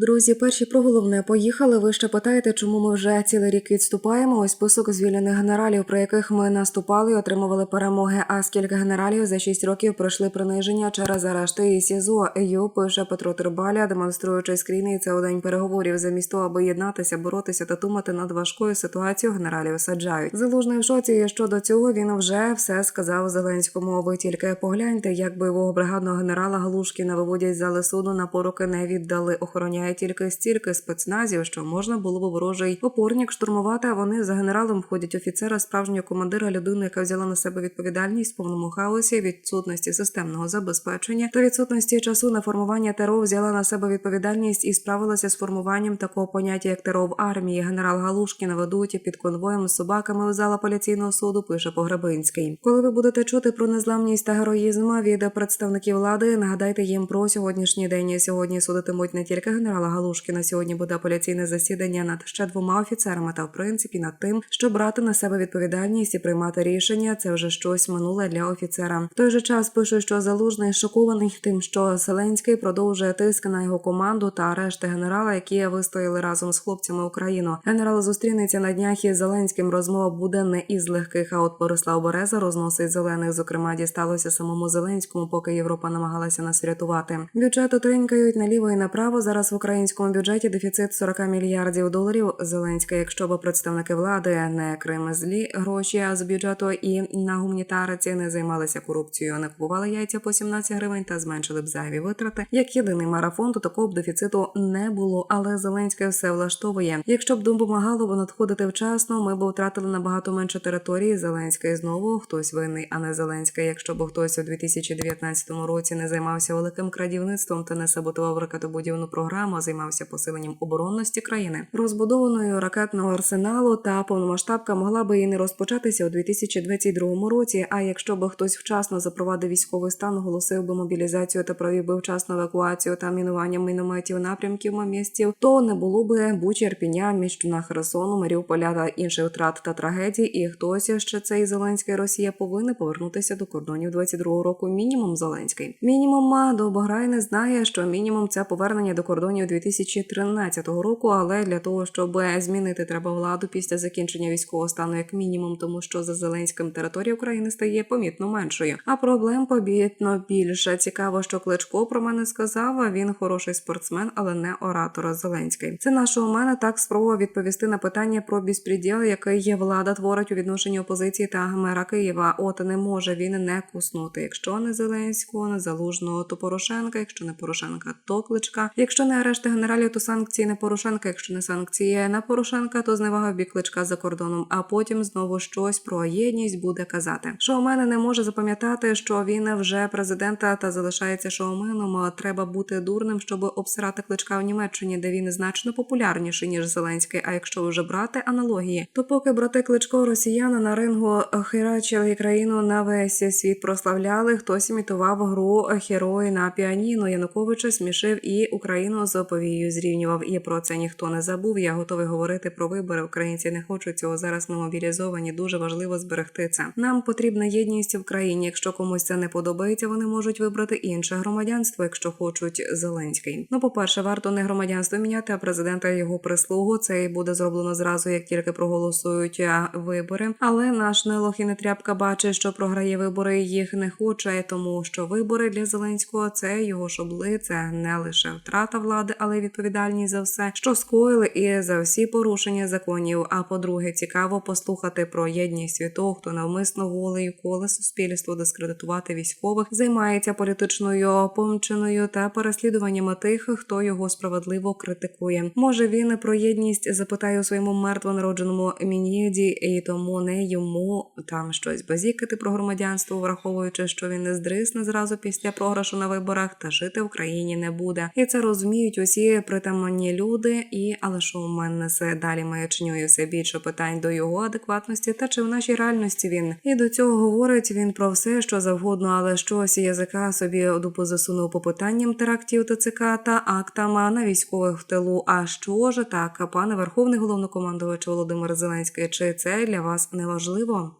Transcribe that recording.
Друзі, перші про головне поїхали. Ви ще питаєте, чому ми вже цілий рік відступаємо? Ось список звільнених генералів, про яких ми наступали і отримували перемоги. А скільки генералів за 6 років пройшли приниження через арешти і СІЗО. Ю пише Петро Турбаля, демонструючи скріни. Це у день переговорів. Замість того, аби єднатися, боротися та думати над важкою ситуацією, генералів саджають. Залужний в шоці. Щодо цього він вже все сказав Зеленському. Ви тільки погляньте, як бойового бригадного генерала Галушкіна виводять зали суду на поруки не віддали. Охороняє тільки стільки спецназів, що можна було б ворожий опорник штурмувати. А вони за генералом входять офіцера, справжнього командира, людину, яка взяла на себе відповідальність в повному хаосі, відсутності системного забезпечення та відсутності часу на формування ТРО взяла на себе відповідальність і справилася з формуванням такого поняття, як ТРО в армії. Генерал Галушкіна ведуть під конвоєм з собаками у зала поліційного суду. Пише Погребинський. Коли ви будете чути про незламність та героїзм від представників влади, нагадайте їм про сьогоднішній день. Сьогодні судитимуть не тільки генерала Галушкіна. Сьогодні буде апеляційне засідання над ще двома офіцерами та в принципі над тим, щоб брати на себе відповідальність і приймати рішення. Це вже щось минуле для офіцера. В той же час пише, що залужний шокований тим, що Зеленський продовжує тиск на його команду та арешти генерала, які вистояли разом з хлопцями Україну. Генерал зустрінеться на днях із Зеленським. Розмова буде не із легких. А от Борислав Береза розносить зелених. Зокрема, дісталося самому Зеленському, поки Європа намагалася нас врятувати. Бюджету тринькають наліво і направо. Зараз в українському бюджеті дефіцит 40 мільярдів доларів. Зеленська, якщо б представники влади не кремезлі гроші а з бюджету і на гуманітариці не займалися корупцією, не купували яйця по 17 гривень та зменшили б зайві витрати. Як єдиний марафон, то такого б дефіциту не було. Але Зеленське все влаштовує. Якщо б допомагало б надходити вчасно, ми б втратили набагато менше території. Зеленський знову хтось винний, а не Зеленська. Якщо б хтось у 2019 році не займався великим крадівництвом та не саботував ракетобудівну програму, займався посиленням оборонності країни, розбудованою ракетного арсеналу та повномасштабка могла би і не розпочатися у 2022 році. А якщо б хтось вчасно запровадив військовий стан, оголосив би мобілізацію та провів би вчасну евакуацію та мінування мінометів напрямків містів, то не було би Бучі, Ірпіня, Міщуна, Херсону, Маріуполя та інших втрат та трагедій. І хтось ще цей Зеленський Росія повинен повернутися до кордонів 22 року. Мінімум Зеленський. Мінімум до Баграйни знає, що мінімум це повернення до кордонів 2013 року. Але для того, щоб змінити треба владу після закінчення військового стану, як мінімум, тому що за Зеленським територія України стає помітно меншою. А проблем побітно більше. Цікаво, що Кличко про мене сказав. Він хороший спортсмен, але не оратор Зеленський. Це наше у мене так спробував відповісти на питання про безпреділ, який є влада творить у відношенні опозиції та мера Києва. От не може він не куснути. Якщо не Зеленського, не залужного, то Порошенка. Якщо не Порошенка, то кличка. Якщо не арешти генералів, то санкції не Порошенка. Якщо не санкції на Порошенка, то зневага в бік кличка за кордоном. А потім знову щось про єдність буде казати. Шоумен не може запам'ятати, що він вже президента та залишається шоуменом. Треба бути дурним, щоб обсирати кличка в Німеччині, де він значно популярніший ніж Зеленський. А якщо вже брати аналогії, то поки брати кличко росіяни на рингу херачили країну на весь світ прославляли, хтось імітував гру герої на піаніно. Януковича смішив і Україну з оповією зрівнював. І про це ніхто не забув. Я готовий говорити про вибори. Українці не хочуть цього. Зараз ми мобілізовані. Дуже важливо зберегти це. Нам потрібна єдність в країні. Якщо комусь це не подобається, вони можуть вибрати інше громадянство, якщо хочуть Зеленський. Ну, по перше, варто не громадянство міняти, а президента і його прислугу. Це і буде зроблено зразу, як тільки проголосують вибори. Але наш нелох і не тряпка бачить, що програє вибори. Їх не хоче, тому що вибори для Зеленського це його шобли, це не лише втрата влади, але відповідальність за все, що скоїли, і за всі порушення законів. А по-друге, цікаво послухати про єдність від того, хто навмисно волею коле суспільство дискредитувати військових, займається політичною помчиною та переслідуваннями тих, хто його справедливо критикує. Може він про єдність запитає у своєму мертвонародженому мін'єді, і тому не йому там щось базікати про громадянство, враховуючи, що він не здрисне зразу після програшу на виборах та жити в країні не буде. І це розуміють усі притаманні люди. І але що у мене несе далі маячнює все більше питань до його адекватності та чи в нашій реальності він і до цього говорить він про все, що завгодно, але щось язика собі дупу засунув по питанням терактів ТЦК та актам на військових в тилу. А що ж так, пане Верховний головнокомандувач Володимир Зеленський, чи це для вас не важливо?